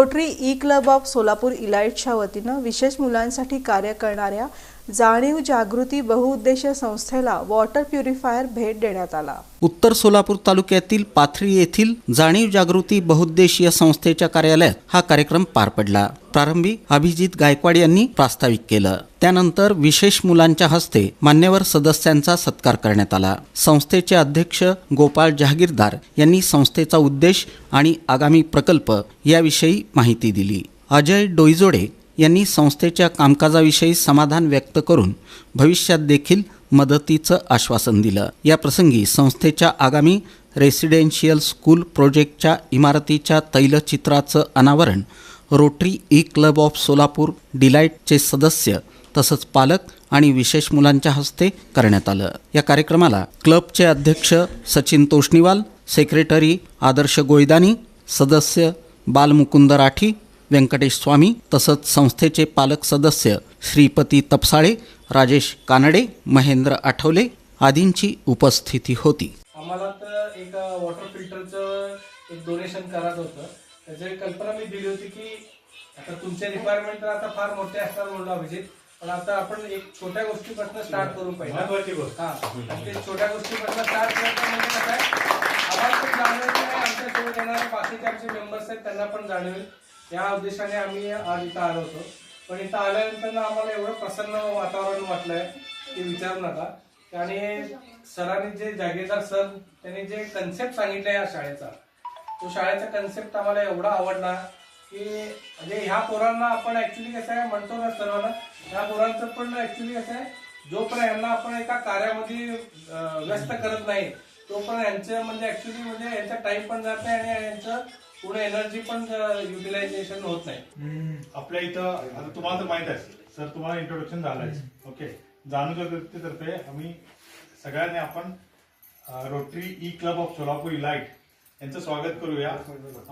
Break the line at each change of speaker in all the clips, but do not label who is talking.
Rotary E club of Solapur इलाइटच्या वतीनं विशेष मुलांसाठी कार्य करणाऱ्या जाणीव जागृती बहुउद्देशीय संस्थेला वॉटर प्युरिफायर भेट देण्यात आला.
उत्तर सोलापूर तालुक्यातील पाथरी येथील जाणीव जागृती बहुउद्देशीय संस्थेच्या कार्यालयात हा कार्यक्रम पार पडला. प्रारंभी अभिजित गायकवाड यांनी प्रास्ताविक केलं. त्यानंतर विशेष मुलांच्या हस्ते मान्यवर सदस्यांचा सत्कार करण्यात आला. संस्थेचे अध्यक्ष गोपाळ जहागीरदार यांनी संस्थेचा उद्देश आणि आगामी प्रकल्प याविषयी माहिती दिली. अजय डोईजोडे यांनी संस्थेच्या कामकाजाविषयी समाधान व्यक्त करून भविष्यात देखील मदतीचं आश्वासन दिलं. या प्रसंगी संस्थेच्या आगामी रेसिडेन्शियल स्कूल प्रोजेक्टच्या इमारतीच्या तैलचित्राचं अनावरण Rotary E club of Solapur डिलाईटचे सदस्य तसंच पालक आणि विशेष मुलांच्या हस्ते करण्यात आलं. या कार्यक्रमाला क्लबचे अध्यक्ष सचिन तोष्णीवाल सेक्रेटरी आदर्श गोयदानी सदस्य बालमुकुंद राठी व्यंकटेश स्वामी तसंच संस्थेचे पालक सदस्य श्रीपती तपसाळे राजेश कानडे महेंद्र आठवले आदींची उपस्थिती होती.
आम्हाला तर एक वॉटर फिल्टरचं एक डोनेशन करायचं होतं. त्याची कल्पना मी दिली होती की आता तुमचे रिक्वायरमेंट तर आता फार मोठे असतात म्हणलं अभिजित पण आता आपण एक छोट्या गोष्टीपासून स्टार्ट करू
महत्वाची गोष्ट.
हा. ते छोट्या गोष्टीपासून स्टार्ट करायचं म्हणजे कसं आहे आम्हाला पण जाणवेल की आमच्यासोबत येणारे बाकीचे आमचे मेंबर्स आहेत त्यांना पण जाणवेल या उद्देशाने आम्ही आज इथं आलो होतो. पण इथं आल्यानंतर आम्हाला एवढं प्रसन्न वातावरण वाटलंय की विचारू नका. आणि सरांनी जे जागेदार सर त्यांनी जे कन्सेप्ट सांगितलं या शाळेचा तो शाळेचा कन्सेप्ट आम्हाला एवढा आवडला की म्हणजे ह्या पोरांना आपण ऍक्च्युली कसं आहे म्हणतो ना सर्वांना ह्या पोरांचं पण ऍक्च्युली कसं आहे जोपर्यंत यांना आपण एका कार्यामध्ये व्यस्त करत नाही तो पण यांचं म्हणजे ऍक्च्युली म्हणजे यांचा टाइम पण जात नाही आणि यांचं पूर्ण एनर्जी पण युटिलायझेशन होत नाही.
आपल्या इथं आता तुम्हाला तर माहीत आहे. सर तुम्हाला इंट्रोडक्शन झालंय ओके. जाणू व्यक्तीतर्फे आम्ही सगळ्यांनी आपण Rotary E club of Solapur elite यांचं स्वागत करूया.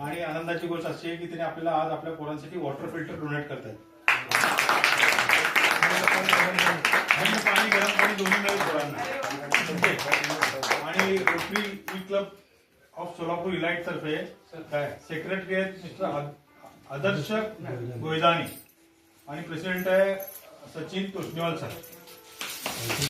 आणि आनंदाची गोष्ट अशी आहे की त्यांनी आपल्याला आज आपल्या पोरांसाठी वॉटर फिल्टर डोनेट करतायत. थंड पाणी गरम पाणी दोन्ही मिळेल पोरांना. क्लब ऑफ सोलापूर इलाइट तर्फे सेक्रेटरी आहेत मिस्टर आद- आदर्श गोयदानी. आणि प्रेसिडेंट आहे सचिन तोष्णीवाल सर